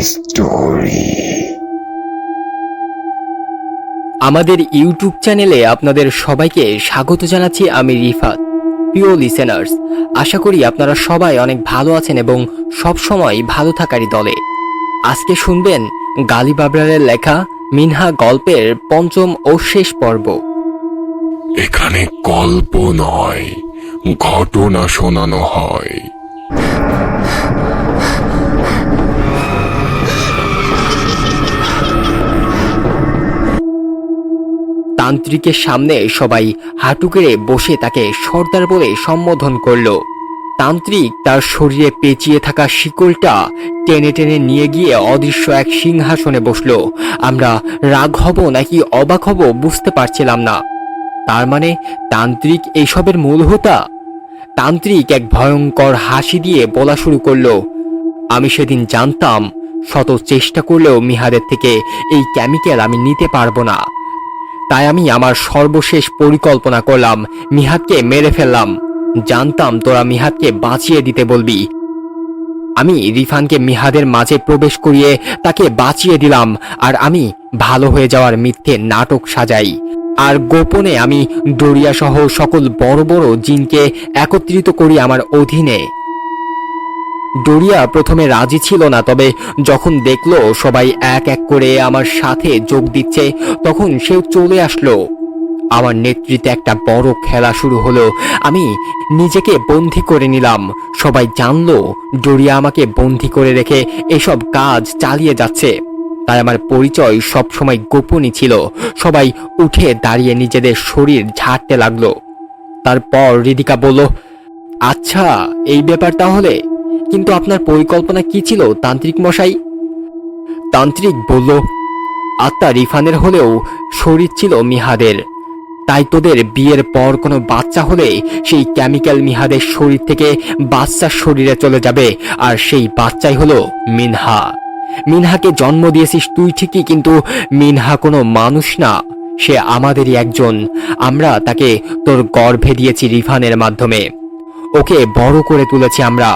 is story. আমাদের YouTube চ্যানেলে আপনাদের সবাইকে স্বাগত জানাচ্ছি আমি রিফাত, প্রিয় লিসেনার্স আশা করি আপনারা সবাই অনেক ভালো আছেন এবং সব সময় ভালো থাকারই দলে। আজকে শুনবেন গালি বাবরারের লেখা মিনহা গল্পের পঞ্চম ও শেষ পর্ব। এখানে গল্প নয় ঘটনা শোনানো হয়। তান্ত্রিকের সামনে সবাই হাঁটু কেড়ে বসে তাকে সর্দার বলে সম্বোধন করল। তান্ত্রিক তার শরীরে পেঁচিয়ে থাকা শিকলটা টেনে টেনে নিয়ে গিয়ে অদৃশ্য এক সিংহাসনে বসল। আমরা রাগ হব নাকি অবাক হব বুঝতে পারছিলাম না। তার মানে তান্ত্রিক এইসবের মূল হোতা তান্ত্রিক এক ভয়ঙ্কর হাসি দিয়ে বলা শুরু করল, আমি সেদিন জানতাম, শত চেষ্টা করলেও মিহাদের থেকে এই কেমিক্যাল আমি নিতে পারব না। তাই আমি আমার সর্বশেষ পরিকল্পনা করলাম, মিহাদকে মেরে ফেললাম। জানতাম তোরা মিহাদকে বাঁচিয়ে দিতে বলবি। আমি রিফানকে মিহাদের মাঝে প্রবেশ করিয়ে তাকে বাঁচিয়ে দিলাম, আর আমি ভালো হয়ে যাওয়ার মিথ্যে নাটক সাজাই। আর গোপনে আমি ডরিয়া সহ সকল বড় বড় জিনকে একত্রিত করি আমার অধীনে। ডোরিয়া প্রথমে রাজি ছিল না, তবে যখন দেখল সবাই এক এক করে আমার সাথে যোগ দিচ্ছে, তখন সেও চলে আসলো। আমার নেতৃত্বে একটা বড় খেলা শুরু হলো। আমি নিজেকে বন্দি করে নিলাম। সবাই জানলো, ডোরিয়া আমাকে বন্দি করে রেখে এসব কাজ চালিয়ে যাচ্ছে। তাই আমার পরিচয় সবসময় গোপনই ছিল। সবাই উঠে দাঁড়িয়ে নিজেদের শরীর ঝাড়তে লাগল। তারপর রিদিকা বলল আচ্ছা এই ব্যাপার তাহলে। কিন্তু আপনার পরিকল্পনা কি ছিল, তান্ত্রিক মশাই? তান্ত্রিক বলল, আত্মা রিফানের হলেও শরীর ছিল মিহাদের। তাই তোদের বিয়ের পর কোনো বাচ্চা হলে সেই কেমিক্যাল মিহাদের শরীর থেকে বাচ্চার শরীরে চলে যাবে। আর সেই বাচ্চাই হলো মিনহা। মিনহাকে জন্ম দিয়েছিস তুই ঠিকই, কিন্তু মিনহা কোনো মানুষ না। সে আমাদেরই একজন। আমরা তাকে তোর গর্ভে দিয়েছি রিফানের মাধ্যমে। ওকে বড় করে তুলেছি আমরা।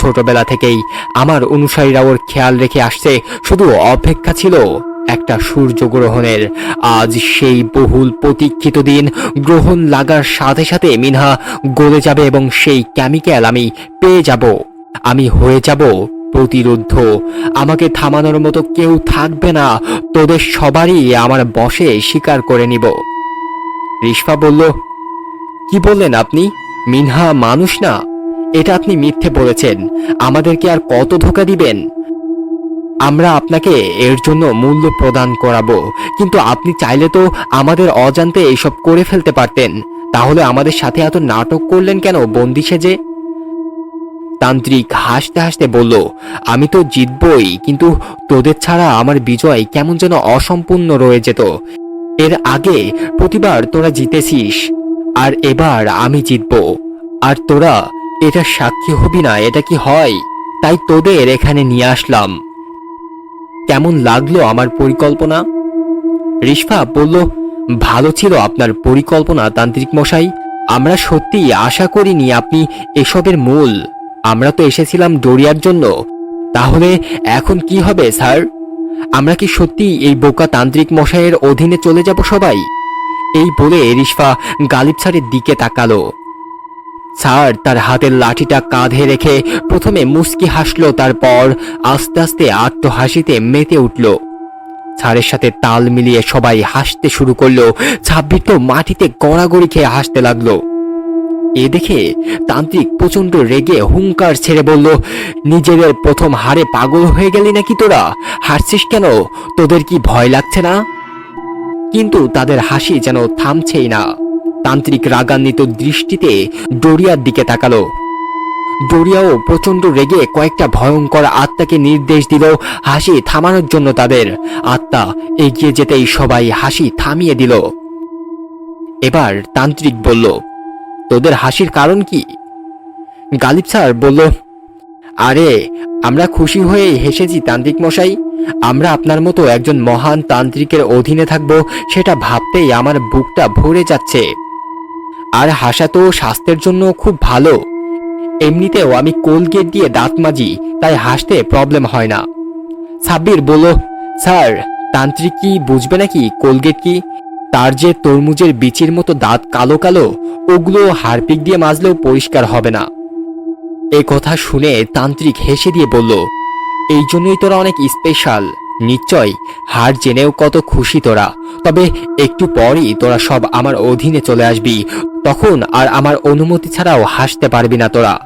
ছোটবেলা থেকেই আমার অনুসারীরা ওর খেয়াল রেখে আসছে, শুধু অপেক্ষা ছিল একটা সূর্যগ্রহণের। আজ সেই বহুল প্রতীক্ষিত দিন গ্রহণ লাগার সাথে সাথে মিনহা গলে যাবে এবং সেই কেমিক্যাল আমি পেয়ে যাব। আমি হয়ে যাব প্রতিরুদ্ধ। আমাকে থামানোর মতো কেউ থাকবে না। তোদের সবারই আমার বসে স্বীকার করে নিব। রিশফা বলল, কি বললেন আপনি? মিনহা মানুষ না। এটা আপনি মিথ্যে বলেছেন। আমাদেরকে আর কত ধোকা দিবেন? আমরা আপনাকে এর জন্য মূল্য প্রদান করাবো, কিন্তু আপনি চাইলে তো আমাদের অজান্তে এইসব করে ফেলতে পারতেন। তাহলে আমাদের সাথে এত নাটক করলেন কেন, বন্দি সেজে? তান্ত্রিক হাসতে হাসতে বলল, আমি তো জিতবই, কিন্তু তোদের ছাড়া আমার বিজয় কেমন যেন অসম্পূর্ণ রয়ে যেত। এর আগে প্রতিবার তোরা জিতেছিস, আর এবার আমি জিতব। আর তোরা এটা সাক্ষী হবি না, এটা কি হয়? তাই তোদের এখানে নিয়ে আসলাম। কেমন লাগল আমার পরিকল্পনা? রিশফা বলল, ভালো ছিল আপনার পরিকল্পনা, তান্ত্রিক মশাই। আমরা সত্যি আশা করিনি আপনি এসবের মূল। আমরা তো এসেছিলাম ডোরিয়ার জন্য। তাহলে এখন কি হবে, স্যার? আমরা কি সত্যি এই বোকা তান্ত্রিক মশাইয়ের অধীনে চলে যাব সবাই? এই বলে রিশফা গালিব স্যারের দিকে তাকালো। স্যার, তার হাতের লাঠিটা কাঁধে রেখে প্রথমে মুস্কি হাসল, তারপর আস্তে আস্তে আত্মহাসিতে মেতে উঠল। স্যারের সাথে তাল মিলিয়ে সবাই হাসতে শুরু করল ছাব্বির তো মাটিতে গড়াগড়ি খেয়ে হাসতে লাগল। এ দেখে তান্ত্রিক প্রচণ্ড রেগে হুঙ্কার ছেড়ে বলল নিজেদের প্রথম হারে পাগল হয়ে গেলি নাকি তোরা? হাসছিস কেন? তোদের কি ভয় লাগছে না? কিন্তু তাদের হাসি যেন থামছেই না। তান্ত্রিক রাগান্বিত দৃষ্টিতে ডোরিয়ার দিকে তাকালো। ডোরিয়াও প্রচণ্ড রেগে কয়েকটা ভয়ঙ্কর আত্মাকে নির্দেশ দিল হাসি থামানোর জন্য তাদের। আত্মা এগিয়ে যেতেই সবাই হাসি থামিয়ে দিল। এবার তান্ত্রিক বলল, তোদের হাসির কারণ কি? গালিব স্যার বলল, আরে, আমরা খুশি হয়ে হেসেছি তান্ত্রিক মশাই। আমরা আপনার মতো একজন মহান তান্ত্রিকের অধীনে থাকব, সেটা ভাবতেই আমার বুকটা ভরে যাচ্ছে। আর হাসা তো স্বাস্থ্যের জন্য খুব ভালো। এমনিতেও আমি কোলগেট দিয়ে দাঁত মাজি, তাই হাসতে প্রবলেম হয় না। সাব্বির বলল, স্যার, তান্ত্রিক কি বুঝবে নাকি কোলগেট কি? তার যে তরমুজের বিচির মতো দাঁত কালো কালো, ওগুলো হারপিক দিয়ে মাজলেও পরিষ্কার হবে না। এ কথা শুনে তান্ত্রিক হেসে দিয়ে বলল, এই জন্যই তোরা অনেক স্পেশাল নিশ্চয়, হার জেনেও কত খুশি তোরা। তবে একটু পরই তোরা সব আমার অধীনে চলে আসবি। তখন আর আমার অনুমতি ছাড়াও হাসতে পারবি না তোরা।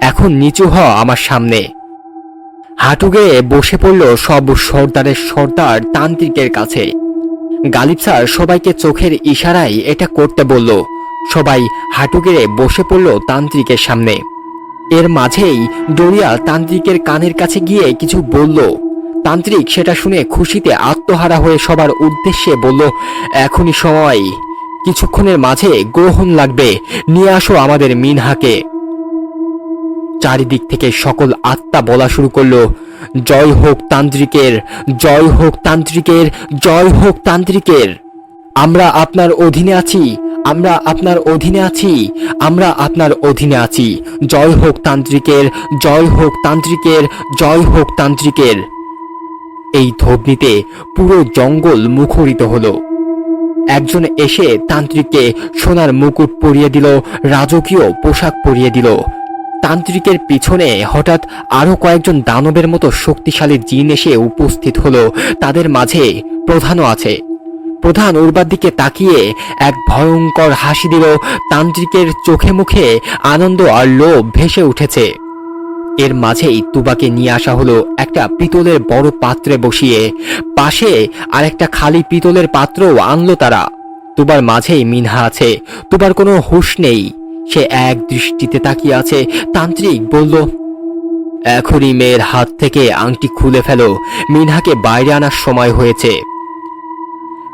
এখন নিচু হ আমার সামনে। হাঁটু বসে পড়ল সব সর্দারের সর্দার তান্ত্রিকের কাছে। গালিব স্যার সবাইকে চোখের ইশারায় এটা করতে বলল। সবাই হাঁটু বসে পড়ল তান্ত্রিকের সামনে। এর মাঝেই ডরিয়া তান্ত্রিকের কানের কাছে গিয়ে কিছু বলল। তান্ত্রিক সেটা শুনে খুশিতে আত্মহারা হয়ে সবার উদ্দেশ্যে বলল, এখনই সময়। কিছুক্ষণের মাঝে গ্রহণ লাগবে। নিয়ে আসো আমাদের মিনহাকে। চারিদিক থেকে সকল আত্মা বলা শুরু করল, জয় হোক তান্ত্রিকের, জয় হোক তান্ত্রিকের, জয় হোক তান্ত্রিকের। আমরা আপনার অধীনে আছি, আমরা আপনার অধীনে আছি, আমরা আপনার অধীনে আছি। জয় হোক তান্ত্রিকের, জয় হোক তান্ত্রিকের, জয় হোক তান্ত্রিকের। এই ধবনিতে পুরো জঙ্গল মুখরিত হলো। একজন এসে তান্ত্রিককে সোনার মুকুট পরিয়ে দিল, রাজকীয় পোশাক পরিয়ে দিল। তান্ত্রিকের পিছনে হঠাৎ আরও কয়েকজন দানবের মতো শক্তিশালী জিন এসে উপস্থিত হলো। তাদের মাঝে প্রধানও আছে। প্রধান উর্বার দিকে তাকিয়ে এক ভয়ঙ্কর হাসি দিল। তান্ত্রিকের চোখে মুখে আনন্দ আর লোভ ভেসে উঠেছে। এর মাঝেই তুবাকে নিয়ে আসা হলো একটা পিতলের বড় পাত্রে বসিয়ে। পাশে আর একটা খালি পিতলের পাত্রও আনলো তারা। তুবার মাঝেই মিনহা আছে। তুবার কোনো হুঁশ নেই। সে এক দৃষ্টিতে তাকিয়ে আছে। তান্ত্রিক বলল, এখনই মেয়ের হাত থেকে আংটি খুলে ফেলো। মিনহাকে বাইরে আনার সময় হয়েছে।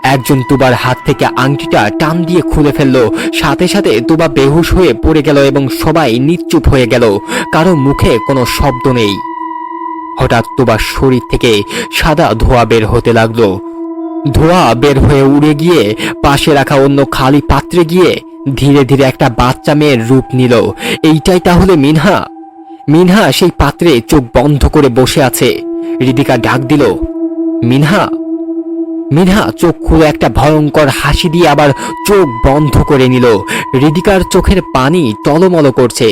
একজন তুবার হাত থেকে আংটিটা টান দিয়ে খুলে ফেলল। সাথে সাথে তুবা বেহুশ হয়ে পড়ে গেল এবং সবাই নিশ্চুপ হয়ে গেল। কারও মুখে কোনো শব্দ নেই। হঠাৎ তুবার শরীর থেকে সাদা ধোঁয়া বের হতে লাগল। ধোঁয়া বের হয়ে উড়ে গিয়ে পাশে রাখা অন্য খালি পাত্রে গিয়ে ধীরে ধীরে একটা বাচ্চা মেয়ের রূপ নিল। এইটাই তাহলে মিনহা? মিনহা সেই পাত্রে চোখ বন্ধ করে বসে আছে। রিদিকা ডাক দিল, মিনহা? মিনহা চোখ খুলে একটা ভয়ঙ্কর হাসি দিয়ে আবার চোখ বন্ধ করে নিল। রিদিকার চোখের পানি টলমল করছে।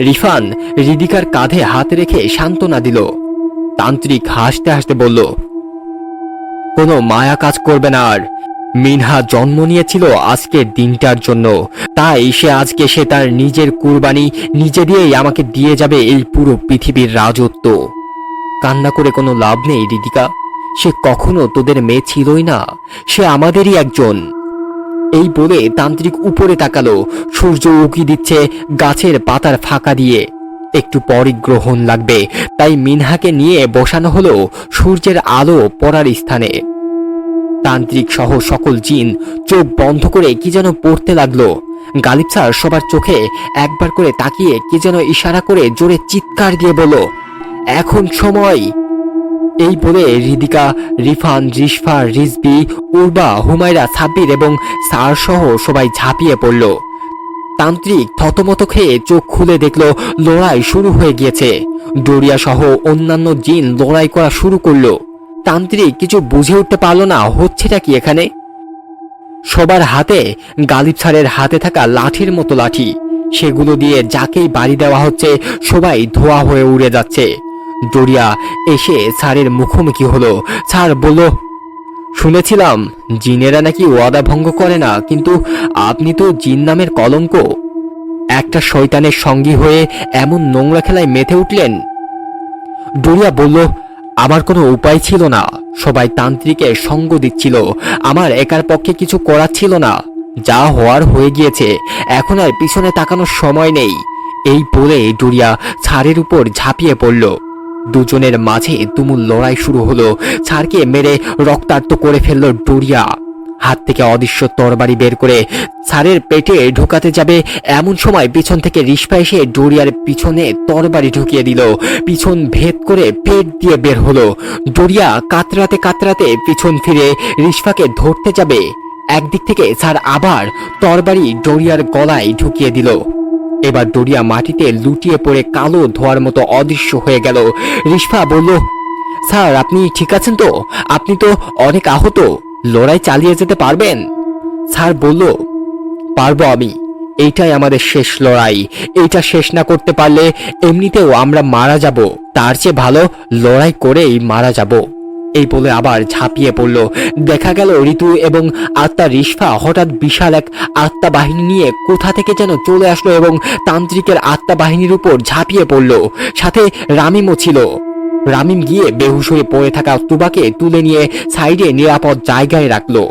রিফান রিদিকার কাঁধে হাত রেখে সান্ত্বনা দিল। তান্ত্রিক হাসতে হাসতে বলল, কোনো মায়া কাজ করবে না আর। মিনহা জন্ম নিয়েছিল আজকের দিনটার জন্য। তাই সে আজকে সে তার নিজের কুরবানি নিজে দিয়েই আমাকে দিয়ে যাবে এই পুরো পৃথিবীর রাজত্ব। কান্না করে কোনো লাভ নেই, রিদিকা। সে কখনো তোদের মেয়ে ছিলই না। সে আমাদেরই একজন। এই বলে তান্ত্রিক উপরে তাকালো। সূর্য উকি দিচ্ছে গাছের পাতার ফাঁকা দিয়ে। একটু পরই গ্রহণ লাগবে। তাই মিনহাকে নিয়ে বসানো হলো সূর্যের আলো পড়ার স্থানে। তান্ত্রিক সহ সকল জিন চোখ বন্ধ করে কি যেন পড়তে লাগল। গালিব স্যার সবার চোখে একবার করে তাকিয়ে কি যেন ইশারা করে জোরে চিৎকার দিয়ে বলল, এখন সময় এই বলে রিদিকা রিফান, রিশফা রিজবি উর্বা, হুমায়রা, সাব্বির এবং স্যার সহ সবাই ঝাঁপিয়ে পড়ল। তান্ত্রিক থতমত খেয়ে চোখ খুলে দেখল, লড়াই শুরু হয়ে গিয়েছে। ডোরিয়া সহ অন্যান্য জিন লড়াই করা শুরু করল। তান্ত্রিক কিছু বুঝে উঠতে পারল না, হচ্ছেটা কি এখানে? সবার হাতে গালিব স্যারের হাতে থাকা লাঠির মতো লাঠি। সেগুলো দিয়ে যাকেই বাড়ি দেওয়া হচ্ছে, সবাই ধোয়া হয়ে উড়ে যাচ্ছে। ডোরিয়া এসে স্যারের মুখোমুখি হলো। স্যার বলল, শুনেছিলাম, জিনেরা নাকি ওয়াদা ভঙ্গ করে না, কিন্তু আপনি তো জিন নামের কলঙ্ক। একটা শয়তানের সঙ্গী হয়ে এমন নোংরা খেলায় মেতে উঠলেন? ডুরিয়া বলল, আমার কোনো উপায় ছিল না। সবাই তান্ত্রিকের সঙ্গ দিচ্ছিল। আমার একার পক্ষে কিছু করার ছিল না। যা হওয়ার হয়ে গিয়েছে। এখন আর পিছনে তাকানোর সময় নেই। এই বলে ডুরিয়া ছাড়ের উপর ঝাঁপিয়ে পড়ল। দুজনের মাঝে তুমুল লড়াই শুরু হলো। ছাড়কে মেরে রক্তাক্ত করে ফেলল ডুরিয়া। হাত থেকে অদৃশ্য তরবারি বের করে ছাড়ের পেটে ঢোকাতে যাবে এমন সময় পিছন থেকে রিস্পা এসে ডোরিয়ার পিছনে তরবারি ঢুকিয়ে দিল। পিছন ভেদ করে পেট দিয়ে বের হলো। ডোরিয়া কাতরাতে কাতরাতে পিছন ফিরে রিস্পাকে ধরতে যাবে। একদিক থেকে ছাড় আবার তরবারি ডোরিয়ার গলায় ঢুকিয়ে দিল। এবার ডোরিয়া মাটিতে লুটিয়ে পড়ে কালো ধোয়ার মতো অদৃশ্য হয়ে গেল। রিস্পা বলল, স্যার, আপনি ঠিক আছেন তো? আপনি তো অনেক আহত। লড়াই চালিয়ে যেতে পারবেন? স্যার বলল, পারব আমি। এইটাই আমাদের শেষ লড়াই। এইটা শেষ না করতে পারলে এমনিতেও আমরা মারা যাব। তার চেয়ে ভালো লড়াই করেই মারা যাব। এই বলে আবার ঝাঁপিয়ে পড়ল। দেখা গেল ঋতু এবং আত্মা রিস্ফা হঠাৎ বিশাল এক আত্মা বাহিনী নিয়ে কোথা থেকে যেন চলে আসলো এবং তান্ত্রিকের আত্মা বাহিনীর উপর ঝাঁপিয়ে পড়ল। সাথে রামিমও ছিল। রামিম গিয়ে বেহুশ হয়ে পড়ে থাকা তুবাকে তুলে নিয়ে সাইডে নিরাপদ জায়গায় রাখল।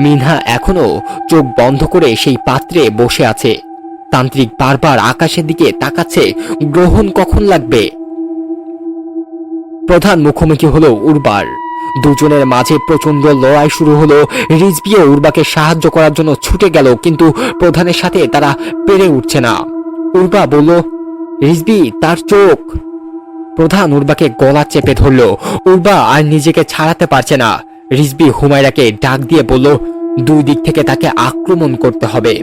মিনহা এখনও চোখ বন্ধ করে সেই পাত্রে বসে আছে। তান্ত্রিক বারবার আকাশের দিকে তাকাচ্ছে। গ্রহণ কখন লাগবে? প্রধান মুখোমুখি হলো উর্বার। দুজনের মাঝে প্রচণ্ড লড়াই শুরু হলো। রিজবিও উর্বাকে সাহায্য করার জন্য ছুটে গেল, কিন্তু প্রধানের সাথে তারা পেরে উঠছে না। উর্বা বলল রিজবি তার চোখ! প্রধান উর্বাকে গলা চেপে ধরল। উর্বা আর নিজেকে ছাড়াতে পারছে না। রিজবি হুমায়রাকে ডাক দিয়ে বলল, দুই দিক থেকে তাকে আক্রমণ করতে হবে।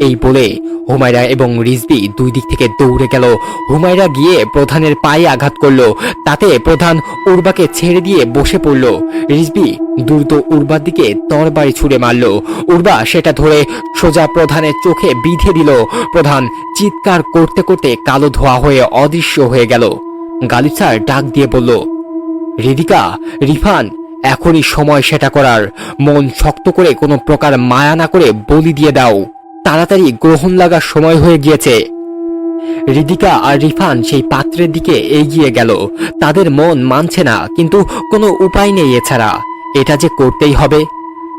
এই বলে হুমায়রা এবং রিজবি দুই দিক থেকে দৌড়ে গেল। হুমায়রা গিয়ে প্রধানের পায়ে আঘাত করল। তাতে প্রধান উর্বাকে ছেড়ে দিয়ে বসে পড়ল। রিজবি দ্রুত উর্বার দিকে তরবারি ছুড়ে মারল। উর্বা সেটা ধরে সোজা প্রধানের চোখে বিঁধে দিল। প্রধান চিৎকার করতে করতে কালো ধোয়া হয়ে অদৃশ্য হয়ে গেল। গালিব স্যার ডাক দিয়ে বলল, রিদিকা, রিফান, এখনই সময় সেটা করার। মন শক্ত করে কোনো প্রকার মায়া না করে বলি দিয়ে দাও। তাড়াতাড়ি গ্রহণ লাগার সময় হয়ে গিয়েছে। রিদিকা আর রিফান সেই পাত্রের দিকে এগিয়ে গেল। তাদের মন মানছে না, কিন্তু কোনো উপায় নেই এছাড়া। এটা যে করতেই হবে।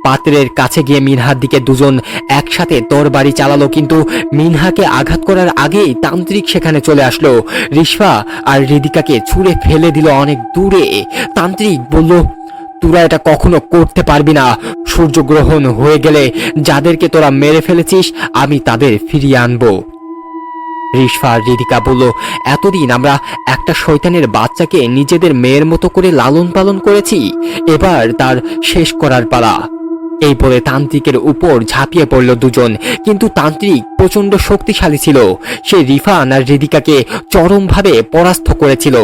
পাত্রের কাছে গিয়ে মিনহার দিকে দুজন একসাথে তরবারি চালালো, কিন্তু মিনহাকে আঘাত করার আগেই তান্ত্রিক সেখানে চলে আসলো। রিশফা আর রিদিকাকে ছুঁড়ে ফেলে দিল অনেক দূরে। তান্ত্রিক বলল তোরা এটা কখনো করতে পারবি না। সূর্যগ্রহণ হয়ে গেলে যাদেরকে তোরা মেরে ফেলেছিস, আমি তাদের ফিরিয়ে আনব। রিশফা রিদিকা বলল, এতদিন আমরা একটা শয়তানের বাচ্চাকে নিজেদের মেয়ের মতো করে লালন পালন করেছি, এবার তার শেষ করার পালা। এই বলে তান্ত্রিকের উপর ঝাঁপিয়ে পড়ল দুজন, কিন্তু তান্ত্রিক প্রচণ্ড শক্তিশালী ছিল। সে রিফান আর রিদিকাকে চরমভাবে পরাস্ত করেছিল,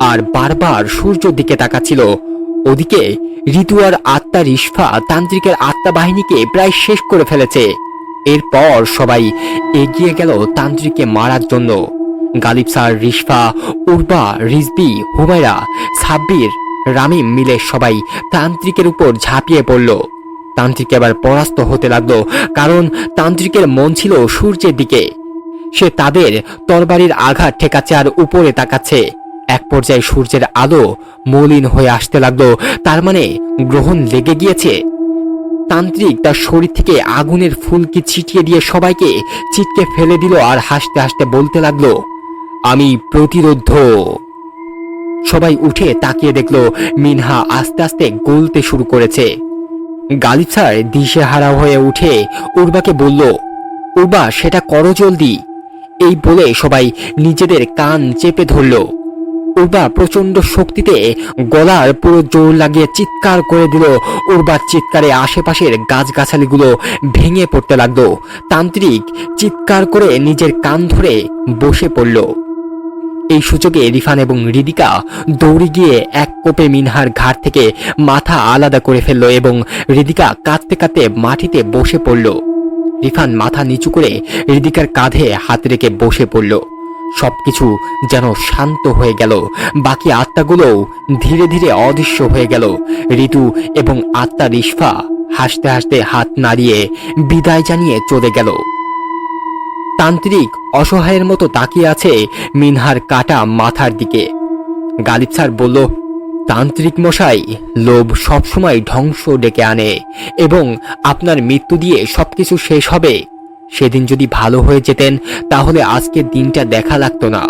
আর বারবার সূর্যের দিকে তাকাচ্ছিল। ওদিকে ঋতু আর আত্মা রিশফা তান্ত্রিকের আত্মা বাহিনীকে প্রায় শেষ করে ফেলেছে। এরপর সবাই এগিয়ে গেল তান্ত্রিককে মারার জন্য। গালিব স্যার রিশফা, উর্বা, রিজবি, হুমায়রা, সাব্বির, রামিম মিলে সবাই তান্ত্রিকের উপর ঝাঁপিয়ে পড়ল। তান্ত্রিক এবার পরাস্ত হতে লাগল, কারণ তান্ত্রিকের মন ছিল সূর্যের দিকে। সে তাদের তরবারির আঘাত ঠেকাচ্ছে আর উপরে তাকাচ্ছে। এক পর্যায়ে সূর্যের আলো মলিন হয়ে আসতে লাগল, তার মানে গ্রহণ লেগে গিয়েছে। তান্ত্রিক তার শরীর থেকে আগুনের ফুলকি ছিটিয়ে দিয়ে সবাইকে চিটকে ফেলে দিল আর হাসতে হাসতে বলতে লাগল, আমি প্রতিরোধ। সবাই উঠে তাকিয়ে দেখল, মিনহা আস্তে আস্তে গলতে শুরু করেছে। গালিব দিশে হারা হয়ে উঠে উর্বাকে বলল, উর্বা, সেটা করো জলদি। এই বলে সবাই নিজেদের কান চেপে ধরল। উর্বা প্রচণ্ড শক্তিতে গলার পুরো জোর লাগিয়ে চিৎকার করে দিল। উর্বার চিৎকারে আশেপাশের গাছগাছালিগুলো ভেঙে পড়তে লাগল। তান্ত্রিক চিৎকার করে নিজের কান ধরে বসে পড়ল। এই সুযোগে রিফান এবং রিদিকা দৌড়ে গিয়ে এক কোপে মিনহার ঘাট থেকে মাথা আলাদা করে ফেলল এবং রিদিকা কাঁদতে কাঁদতে মাটিতে বসে পড়ল। রিফান মাথা নিচু করে রিদিকার কাঁধে হাত রেখে বসে পড়ল। সবকিছু যেন শান্ত হয়ে গেল। বাকি আত্মাগুলোও ধীরে ধীরে অদৃশ্য হয়ে গেল। ঋতু এবং আত্মা রিশফা হাসতে হাসতে হাত নাড়িয়ে বিদায় জানিয়ে চলে গেল। তান্ত্রিক অসহায়ের মতো তাকিয়ে আছে মিনহার কাটা মাথার দিকে। গালিব স্যার বলল, তান্ত্রিক মশাই, লোভ সবসময় ধ্বংস ডেকে আনে এবং আপনার মৃত্যু দিয়ে সবকিছু শেষ হবে। সেদিন যদি ভালো হয়ে যেতেন, তাহলে আজকের দিনটা দেখা লাগতো না।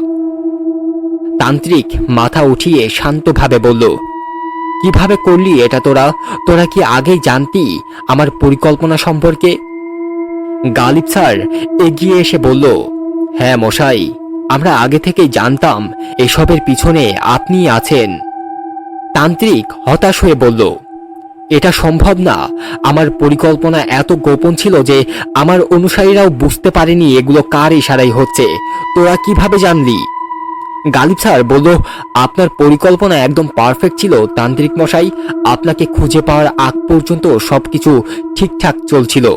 তান্ত্রিক মাথা উঠিয়ে শান্তভাবে বলল, কীভাবে করলি এটা তোরা? তোরা কি আগেই জানতি আমার পরিকল্পনা সম্পর্কে? গালিব স্যার এগিয়ে এসে বলল হ্যাঁ মশাই, আমরা আগে থেকেই জানতাম এসবের পিছনে আপনি আছেন। তান্ত্রিক হতাশ হয়ে বলল এটা সম্ভব না। আমার পরিকল্পনা এত গোপন ছিল যে আমার অনুসারীরাও বুঝতে পারেনি এগুলো কার ইশারাই হচ্ছে। তোরা কীভাবে জানলি? গালিব স্যার বলল, আপনার পরিকল্পনা একদম পারফেক্ট ছিল, তান্ত্রিক মশাই। আপনাকে খুঁজে পাওয়ার আগ পর্যন্ত সবকিছু ঠিকঠাক চলছিল।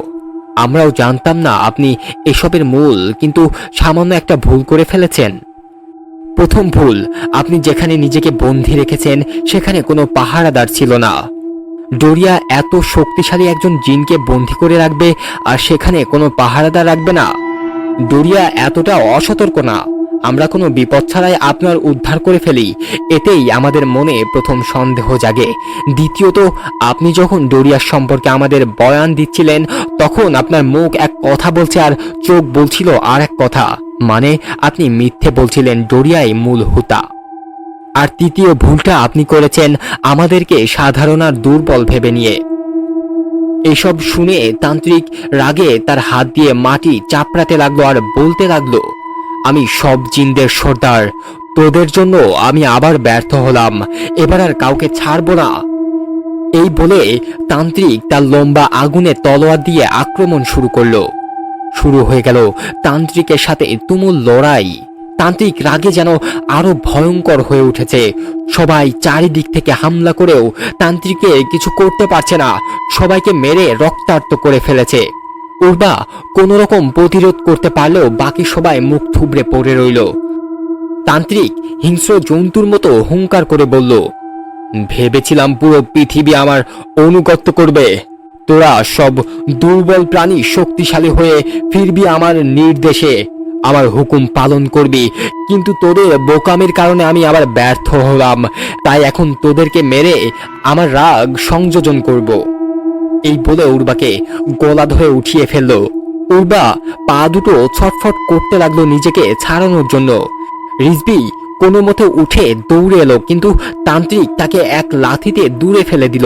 আমরাও জানতাম না আপনি এসবের মূল, কিন্তু সামান্য একটা ভুল করে ফেলেছেন। প্রথম ভুল, আপনি যেখানে নিজেকে বন্দি রেখেছেন, সেখানে কোনো পাহারাদার ছিল না। ডোরিয়া এত শক্তিশালী একজন জিনকে বন্দি করে রাখবে আর সেখানে কোনো পাহারাদার রাখবে না। ডোরিয়া এতটা অসতর্ক না। আমরা কোনো বিপদ ছাড়াই আপনার উদ্ধার করে ফেলি। এতেই আমাদের মনে প্রথম সন্দেহ জাগে। দ্বিতীয়ত, আপনি যখন ডোরিয়ার সম্পর্কে আমাদের বয়ান দিচ্ছিলেন, তখন আপনার মুখ এক কথা বলছে আর চোখ বলছিল আর এক কথা। মানে আপনি মিথ্যে বলছিলেন ডোরিয়াই মূল হুতা। আর তৃতীয় ভুলটা আপনি করেছেন আমাদেরকে সাধারণ আর দুর্বল ভেবে নিয়ে। এসব শুনে তান্ত্রিক রাগে তার হাত দিয়ে মাটি চাপড়াতে লাগল আর বলতে লাগল, আমি সব জিনদের সর্দার, তোদের জন্য আমি আবার ব্যর্থ হলাম, এবার আর কাউকে ছাড়বো না। এই বলে তান্ত্রিক তার লম্বা আগুনে তলোয়ার দিয়ে আক্রমণ শুরু করল। শুরু হয়ে গেল তান্ত্রিকের সাথে তুমুল লড়াই। তান্ত্রিক রাগে যেন আরও ভয়ঙ্কর হয়ে উঠেছে। সবাই চারিদিক থেকে হামলা করেও তান্ত্রিকে কিছু করতে পারছে না। সবাইকে মেরে রক্তার্ত করে ফেলেছে। উর্বা কোন রকম প্রতিরোধ করতে পারলেও বাকি সবাই মুখ থুবড়ে পড়ে রইল। তান্ত্রিক হিংস্র জন্তুর মতো হুঙ্কার করে বলল, ভেবেছিলাম পুরো পৃথিবী আমার অনুগত্য করবে। তোরা সব দুর্বল প্রাণী শক্তিশালী হয়ে ফিরবি আমার নির্দেশে। আমার হুকুম পালন করবি। কিন্তু তোদের বোকামির কারণে আমি আবার ব্যর্থ হলাম। তাই এখন তোদেরকে মেরে আমার রাগ সংযোজন করব। এই বলে উর্বাকে গলা ধরে উঠিয়ে ফেলল। উর্বা পা দুটো ছটফট করতে লাগল নিজেকে ছাড়ানোর জন্য। রিজবি কোনো মতে উঠে দৌড়ে এলো, কিন্তু তান্ত্রিক তাকে এক লাথিতে দূরে ফেলে দিল।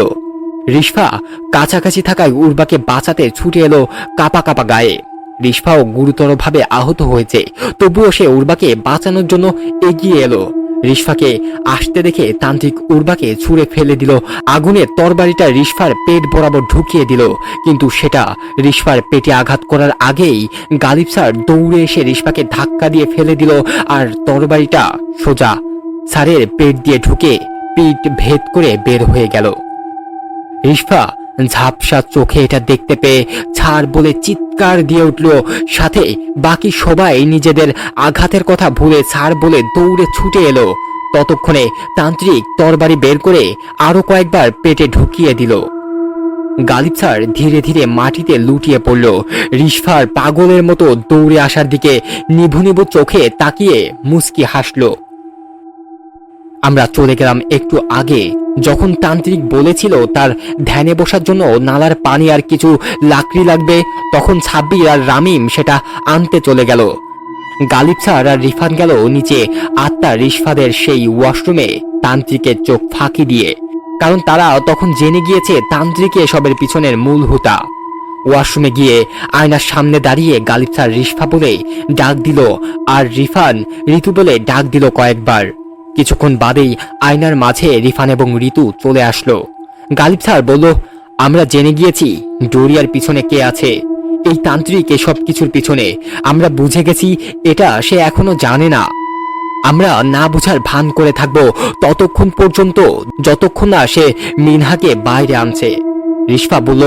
রিশফা কাছাকাছি থাকায় উর্বাকে বাঁচাতে ছুটে এলো কাপা কাপা গায়ে। রিশফাও গুরুতরভাবে আহত হয়েছে। তবুও সে উর্বাকে বাঁচানোর জন্য এগিয়ে এলো। রিশফাকে আসতে দেখে তান্ত্রিক উর্বাকে ছুঁড়ে ফেলে দিল। আগুনের তরবারিটা রিশফার পেট বরাবর ঢুকিয়ে দিল। কিন্তু সেটা রিশফার পেটে আঘাত করার আগেই গালিব স্যার দৌড়ে এসে রিশফাকে ধাক্কা দিয়ে ফেলে দিল আর তরবারিটা সোজা স্যারের পেট দিয়ে ঢুকে পিঠ ভেদ করে বের হয়ে গেল। রিশফা ঝাপসা চোখে এটা দেখতে পেয়ে ছাড় বলে চিৎকার দিয়ে উঠল। সাথে বাকি সবাই নিজেদের আঘাতের কথা ভুলে ছাড় বলে দৌড়ে ছুটে এলো। ততক্ষণে তান্ত্রিক তরবারি বের করে আরও কয়েকবার পেটে ঢুকিয়ে দিল। গালিব স্যার ধীরে ধীরে মাটিতে লুটিয়ে পড়ল। রিশফার পাগলের মতো দৌড়ে আসার দিকে নিভু নিভু চোখে তাকিয়ে মুস্কি হাসলো। আমরা চলে গেলাম একটু আগে। যখন তান্ত্রিক বলেছিল তার ধ্যানে বসার জন্য নালার পানি আর কিছু লাকড়ি লাগবে, তখন ছাব্বির আর রামিম সেটা আনতে চলে গেল। গালিব স্যার আর রিফান গেল নিচে আত্মা রিশফাদের সেই ওয়াশরুমে তান্ত্রিকের চোখ ফাঁকি দিয়ে। কারণ তারা তখন জেনে গিয়েছে তান্ত্রিকে এসবের পিছনের মূল হুতা। ওয়াশরুমে গিয়ে আয়নার সামনে দাঁড়িয়ে গালিব স্যার রিশফা বলে ডাক দিল, আর রিফান ঋতু বলে ডাক দিল কয়েকবার। কিছুক্ষণ বাদেই আয়নার মাঝে রিফান এবং ঋতু চলে আসলো। গালিব স্যার বলল, আমরা জেনে গিয়েছি ডোরিয়ার পিছনে কে আছে। এই তান্ত্রিক এসব কিছুর পিছনে। আমরা বুঝে গেছি এটা সে এখনও জানে না। আমরা না বুঝার ভান করে থাকব ততক্ষণ পর্যন্ত, যতক্ষণ না সে মিনহাকে বাইরে আনছে। রিশফা বলল,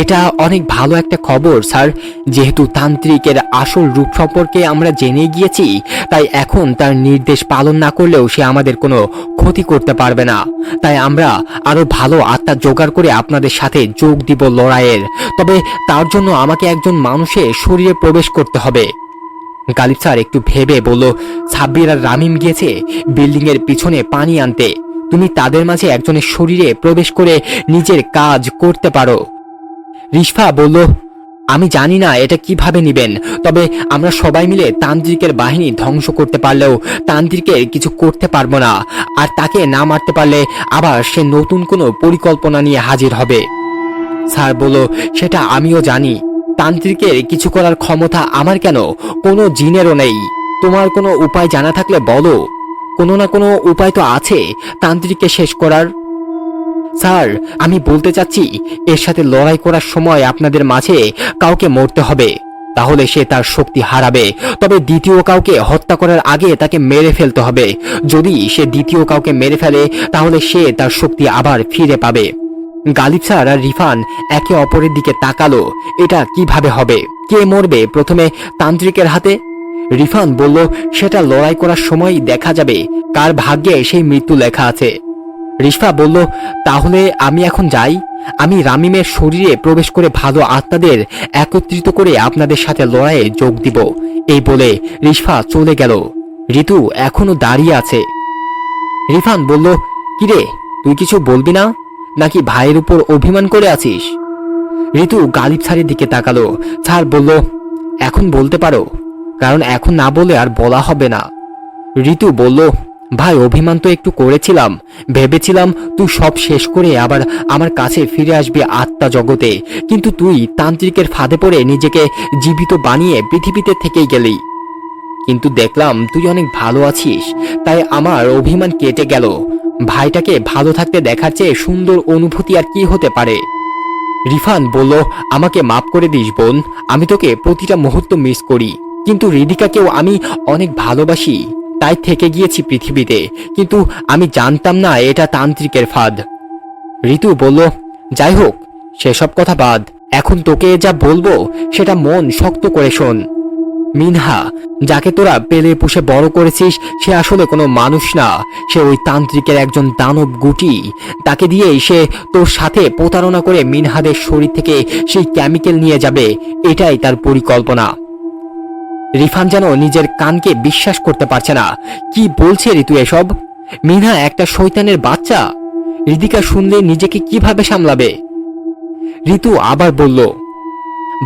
এটা অনেক ভালো একটা খবর, স্যার। যেহেতু তান্ত্রিকের আসল রূপ সম্পর্কে আমরা জেনে গিয়েছি, তাই এখন তার নির্দেশ পালন না করলেও সে আমাদের কোনো ক্ষতি করতে পারবে না। তাই আমরা আরও ভালো আত্মা জোগাড় করে আপনাদের সাথে যোগ দিব লড়াইয়ের। তবে তার জন্য আমাকে একজন মানুষের শরীরে প্রবেশ করতে হবে। গালিব স্যার একটু ভেবে বলল, সাব্বির আর রামিম গিয়েছে বিল্ডিংয়ের পিছনে পানি আনতে। তুমি তাদের মাঝে একজনের শরীরে প্রবেশ করে নিজের কাজ করতে পারো। রিশফা বলল, আমি জানি না এটা কীভাবে নিবেন, তবে আমরা সবাই মিলে তান্ত্রিকের বাহিনী ধ্বংস করতে পারলেও তান্ত্রিকের কিছু করতে পারব না, আর তাকে না মারতে পারলে আবার সে নতুন কোনো পরিকল্পনা নিয়ে হাজির হবে। স্যার বলল, সেটা আমিও জানি। তান্ত্রিকের কিছু করার ক্ষমতা আমার কেন? কোনো জিনেরও নেই। তোমার কোনো উপায় জানা থাকলে বলো। কোনো না কোনো উপায় তো আছে তান্ত্রিককে শেষ করার। স্যার, আমি বলতে চাচ্ছি, এর সাথে লড়াই করার সময় আপনাদের মাঝে কাউকে মরতে হবে, তাহলে সে তার শক্তি হারাবে। তবে দ্বিতীয় কাউকে হত্যা করার আগে তাকে মেরে ফেলতে হবে। যদি সে দ্বিতীয় কাউকে মেরে ফেলে, তাহলে সে তার শক্তি আবার ফিরে পাবে। গালিব স্যার আর রিফান একে অপরের দিকে তাকালো। এটা কীভাবে হবে? কে মরবে? প্রথমে তান্ত্রিকের হাতে? রিফান বলল, সেটা লড়াই করার সময় দেখা যাবে। কার ভাগ্যে সেই মৃত্যু লেখা আছে? রিশফা বলল, তাহলে আমি এখন যাই। আমি রামিমের শরীরে প্রবেশ করে ভালো আত্মাদের একত্রিত করে আপনাদের সাথে লড়াইয়ে যোগ দিব। এই বলে রিশফা চলে গেল। ঋতু এখনও দাঁড়িয়ে আছে। রিফান বলল কিরে তুই কিছু বলবি না? নাকি ভাইয়ের উপর অভিমান করে আছিস? ঋতু গালিব স্যারের দিকে তাকালো। স্যার বলল, এখন বলতে পারো। কারণ এখন না বলে আর বলা হবে না। ঋতু বলল, ভাই, অভিমান তো একটু করেছিলাম। ভেবেছিলাম তুই সব শেষ করে আবার আমার কাছে ফিরে আসবি আত্মা জগতে। কিন্তু তুই তান্ত্রিকের ফাঁদে পড়ে নিজেকে জীবিত বানিয়ে পৃথিবীতে থেকেই গেলি। কিন্তু দেখলাম তুই অনেক ভালো আছিস। তাই আমার অভিমান কেটে গেল। ভাইটাকে ভালো থাকতে দেখার চেয়ে সুন্দর অনুভূতি আর কি হতে পারে? রিফান বলল, আমাকে মাফ করে দিস বোন। আমি তোকে প্রতিটা মুহূর্ত মিস করি। কিন্তু রিদিকাকেও আমি অনেক ভালোবাসি। তাই থেকে গিয়েছি পৃথিবীতে। কিন্তু আমি জানতাম না এটা তান্ত্রিকের ফাঁদ। ঋতু বলল, যাই হোক, সেসব কথা বাদ। এখন তোকে যা বলব, সেটা মন শক্ত করে শোন। মিনহা, যাকে তোরা পেলে পুষে বড় করেছিস, সে আসলে কোনো মানুষ না। সে ওই তান্ত্রিকের একজন দানব গুটি। তাকে দিয়ে সে তোর সাথে প্রতারণা করে মিনহাদের শরীর থেকে সেই কেমিক্যাল নিয়ে যাবে। এটাই তার পরিকল্পনা। রিফান যেন নিজের কানকে বিশ্বাস করতে পারছে না। কি বলছে ঋতু এসব? মিনহা একটা শৈতানের বাচ্চা। রিদিকা শুনলে নিজেকে কীভাবে সামলাবে? ঋতু আবার বলল,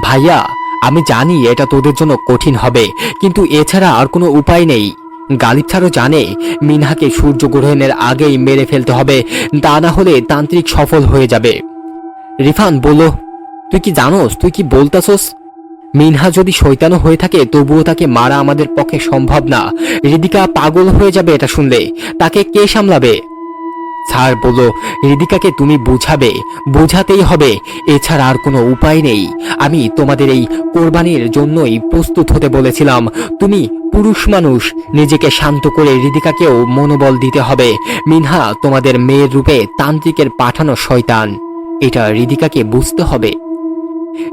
ভাইয়া, আমি জানি এটা তোদের জন্য কঠিন হবে, কিন্তু এছাড়া আর কোনো উপায় নেই। গালিব ছাড়ও জানে, মিনহাকে সূর্যগ্রহণের আগেই মেরে ফেলতে হবে, তা না হলে তান্ত্রিক সফল হয়ে যাবে। রিফান বলল, তুই কি জানোস? তুই কি বলতাছস? মিনহা যদি শৈতানও হয়ে থাকে, তবুও তাকে মারা আমাদের পক্ষে সম্ভব না। রিদিকা পাগল হয়ে যাবে এটা শুনলে। তাকে কে সামলাবে? স্যার বলল, রিদিকাকে তুমি বুঝাবে। বোঝাতেই হবে। এছাড়া আর কোনো উপায় নেই। আমি তোমাদের এই কোরবানির জন্যই প্রস্তুত হতে বলেছিলাম। তুমি পুরুষ মানুষ। নিজেকে শান্ত করে রিদিকাকেও মনোবল দিতে হবে। মিনহা তোমাদের মেয়ের রূপে তান্ত্রিকের পাঠানো শয়তান। এটা রিদিকাকে বুঝতে হবে।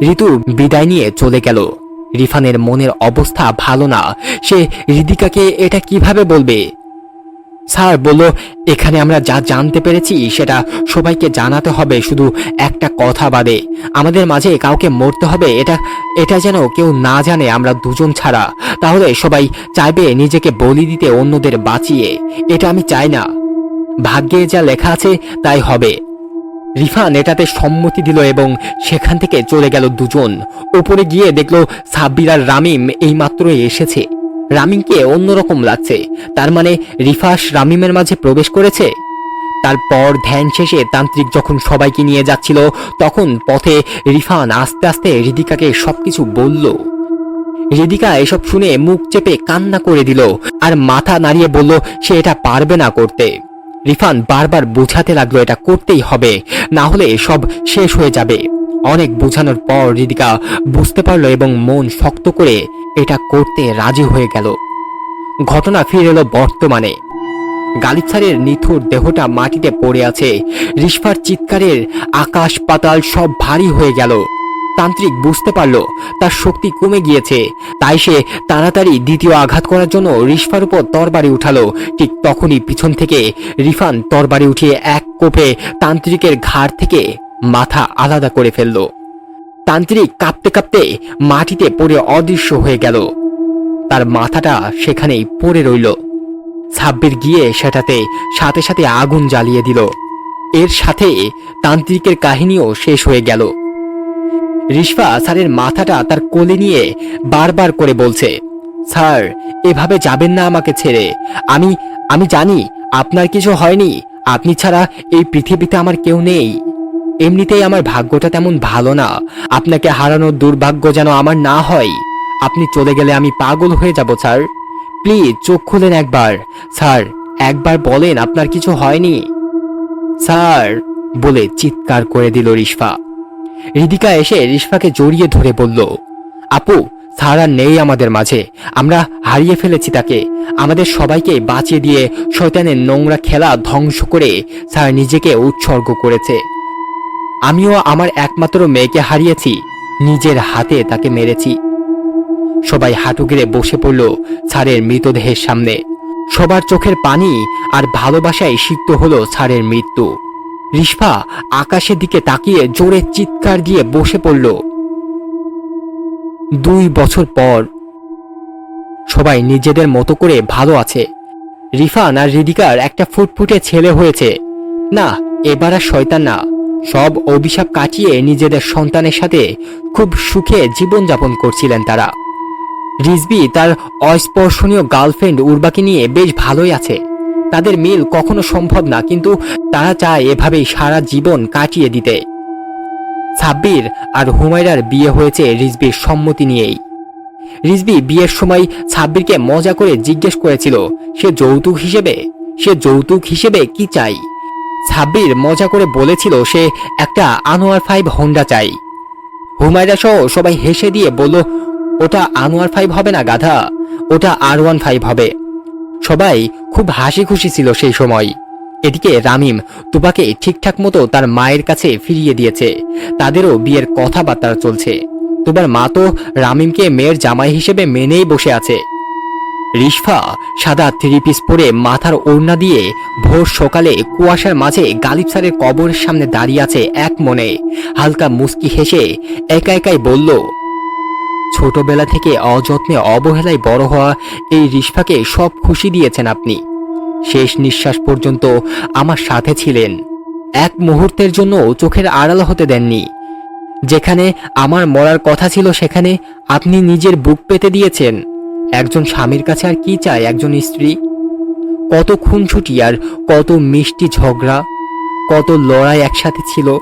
ঋতু বিদায় নিয়ে চলে গেল। রিফানের মনের অবস্থা ভালো না। সে রিদিকাকে এটা কীভাবে বলবে? স্যার বলল, এখানে আমরা যা জানতে পেরেছি সেটা সবাইকে জানাতে হবে, শুধু একটা কথা বাদে। আমাদের মাঝে কাউকে মরতে হবে, এটা এটা যেন কেউ না জানে আমরা দুজন ছাড়া। তাহলে সবাই চাইবে নিজেকে বলি দিতে অন্যদের বাঁচিয়ে। এটা আমি চাই না। ভাগ্যে যা লেখা আছে, তাই হবে। রিফান এটাতে সম্মতি দিল এবং সেখান থেকে চলে গেল দুজন। ওপরে গিয়ে দেখল সাব্বির আর রামিম এইমাত্রই এসেছে। রামিমকে অন্যরকম লাগছে। তার মানে রিফাস রামিমের মাঝে প্রবেশ করেছে? তারপর ধ্যান শেষে তান্ত্রিক যখন সবাইকে নিয়ে যাচ্ছিল, তখন পথে রিফান আস্তে আস্তে রিদিকাকে সবকিছু বলল। রিদিকা এসব শুনে মুখ চেপে কান্না করে দিল আর মাথা নাড়িয়ে বলল, সে এটা পারবে না করতে। রিফান বারবার বোঝাতে লাগল এটা করতেই হবে, না হলে সব শেষ হয়ে যাবে। অনেক বোঝানোর পর রিদিকা বুঝতে পারল এবং মন শক্ত করে এটা করতে রাজি হয়ে গেল। ঘটনা ফিরে এলো বর্তমানে। গালিব নিথুর দেহটা মাটিতে পড়ে আছে। রিস্পার চিৎকারের আকাশ পাতাল সব ভারী হয়ে গেল। তান্ত্রিক বুঝতে পারল, তার শক্তি কমে গিয়েছে। তাই সে তাড়াতাড়ি দ্বিতীয় আঘাত করার জন্য রিস্পার উপর তরবারি উঠালো। ঠিক তখনই পিছন থেকে রিফান তরবারি উঠিয়ে এক কোপে তান্ত্রিকের ঘাড় থেকে মাথা আলাদা করে ফেলল। তান্ত্রিক কাঁপতে কাঁপতে মাটিতে পড়ে অদৃশ্য হয়ে গেল। তার মাথাটা সেখানেই পড়ে রইল। সাব্বির গিয়ে সেটাতে সাথে সাথে আগুন জ্বালিয়ে দিল। এর সাথে তান্ত্রিকের কাহিনীও শেষ হয়ে গেল। রিশফা স্যারের মাথাটা তার কোলে নিয়ে বারবার করে বলছে, স্যার, এভাবে যাবেন না আমাকে ছেড়ে। আমি আমি জানি আপনার কিছু হয়নি। আপনি ছাড়া এই পৃথিবীতে আমার কেউ নেই। এমনিতেই আমার ভাগ্যটা তেমন ভালো না। আপনাকে হারানোর দুর্ভাগ্য যেন আমার না হয়। আপনি চলে গেলে আমি পাগল হয়ে যাব, স্যার। প্লিজ, চোখ খুলেন একবার। স্যার, একবার বলেন আপনার কিছু হয়নি। স্যার, বলে চিৎকার করে দিল রিশফা। রিদিকা এসে রিশফাকে জড়িয়ে ধরে বলল, আপু আর নেই আমাদের মাঝে। আমরা হারিয়ে ফেলেছি তাকে। আমাদের সবাইকে বাঁচিয়ে দিয়ে শয়তানের নোংরা খেলা ধ্বংস করে স্যার নিজেকে উৎসর্গ করেছে। আমিও আমার একমাত্র মেয়েকে হারিয়েছি। নিজের হাতে তাকে মেরেছি। সবাই হাঁটু গেড়ে বসে পড়ল স্যারের মৃতদেহের সামনে। সবার চোখের পানি আর ভালোবাসায় সিক্ত হলো স্যারের মৃত্যু। রিশফা আকাশের দিকে তাকিয়ে জোরে চিৎকার দিয়ে বসে পড়ল। দুই বছর পর সবাই নিজেদের মতো করে ভালো আছে। রিফান আর রিদিকার একটা ফুটফুটে ছেলে হয়েছে। না, এবার আর শয়তান না। সব অভিশাপ কাটিয়ে নিজেদের সন্তানের সাথে খুব সুখে জীবনযাপন করছিলেন তারা। রিজবি তার অস্পর্শনীয় গার্লফ্রেন্ড উর্বাকে নিয়ে বেশ ভালোই আছে। তাদের মিল কখনো সম্ভব না, কিন্তু তারা চায় এভাবেই সারা জীবন কাটিয়ে দিতে। সাব্বির আর হুমায়রার বিয়ে হয়েছে রিজবির সম্মতি নিয়েই। রিজবি বিয়ের সময় সাব্বিরকে মজা করে জিজ্ঞেস করেছিল, সে যৌতুক হিসেবে? সে যৌতুক হিসেবে কি চাই? সাব্বির মজা করে বলেছিল, সে একটা আনোয়ার ফাইভ হোন্ডা চাই। হুমায়রা সহ সবাই হেসে দিয়ে বলল, ওটা আনোয়ার ফাইভ হবে না গাধা, ওটা আর ওয়ান ফাইভ হবে। সবাই খুব হাসি খুশি ছিল সেই সময়। এদিকে রামিম তুবাকে ঠিকঠাক মতো তার মায়ের কাছে ফিরিয়ে দিয়েছে। তাদেরও বিয়ের কথাবার্তা চলছে। তুবার মা তো রামিমকে মেয়ের জামাই হিসেবে মেনেই বসে আছে। রিশফা সাদা থ্রি পিস পরে মাথার ওড়না দিয়ে ভোর সকালে কুয়াশার মাঝে গালিব স্যারের কবরের সামনে দাঁড়িয়ে আছে এক মনে। হালকা মুস্কি হেসে একা একাই বলল ছোটবেলা থেকে অযত্নে অবহেলায় বড় হওয়া এই রিশফাকে সব খুশি দিয়েছেন আপনি। শেষ নিঃশ্বাস পর্যন্ত আমার সাথে ছিলেন। এক মুহূর্তের জন্য চোখের আড়াল হতে দেননি। যেখানে আমার মরার কথা ছিল সেখানে আপনি নিজের বুক পেতে দিয়েছেন। একজন স্বামীর কাছে আর কি চায় একজন স্ত্রী? কত খুনছুটি আর কত মিষ্টি ঝগড়া, কত লড়াই একসাথে ছিল।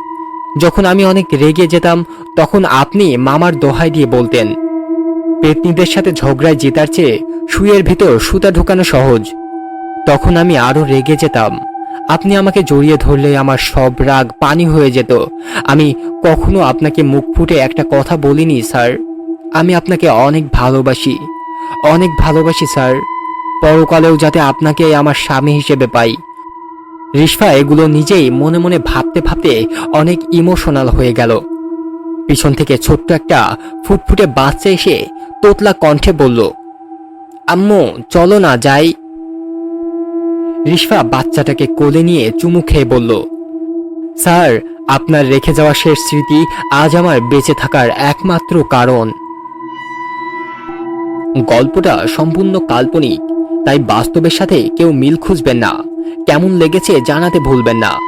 যখন আমি অনেক রেগে যেতাম, তখন আপনি মামার দোহাই দিয়ে বলতেন, পেতনিদের সাথে ঝগড়ায় জেতার চেয়ে শুয়ের ভিতর সুতা ঢোকানো সহজ। তখন আমি আরও রেগে যেতাম, আপনি আমাকে জড়িয়ে ধরলে আমার সব রাগ পানি হয়ে যেত। আমি কখনো আপনাকে মুখ ফুটে একটা কথা বলিনি, স্যার। আমি আপনাকে অনেক ভালোবাসি অনেক ভালোবাসি, স্যার। পরকালেও যাতে আপনাকে আমার স্বামী হিসেবে পাই। রিশফা এগুলো নিজেই মনে মনে ভাবতে ভাবতে অনেক ইমোশনাল হয়ে গেল। পিছন থেকে ছোট্ট একটা ফুটফুটে বাচ্চা এসে তোতলা কণ্ঠে বলল, আম্মু, চলো না, যাই। রিশফা বাচ্চাটাকে কোলে নিয়ে চুমু খেয়ে বলল, স্যার, আপনার রেখে যাওয়া শেষ স্মৃতি আজ আমার বেঁচে থাকার একমাত্র কারণ। গল্পটা সম্পূর্ণ কাল্পনিক, তাই বাস্তবের সাথে কেউ মিল খুঁজবেন না। কেমন লেগেছে জানাতে ভুলবেন না।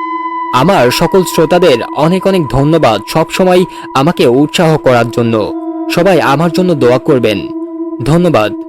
আমার সকল শ্রোতাদের অনেক অনেক ধন্যবাদ সবসময় আমাকে উৎসাহ করার জন্য। সবাই আমার জন্য দোয়া করবেন। ধন্যবাদ।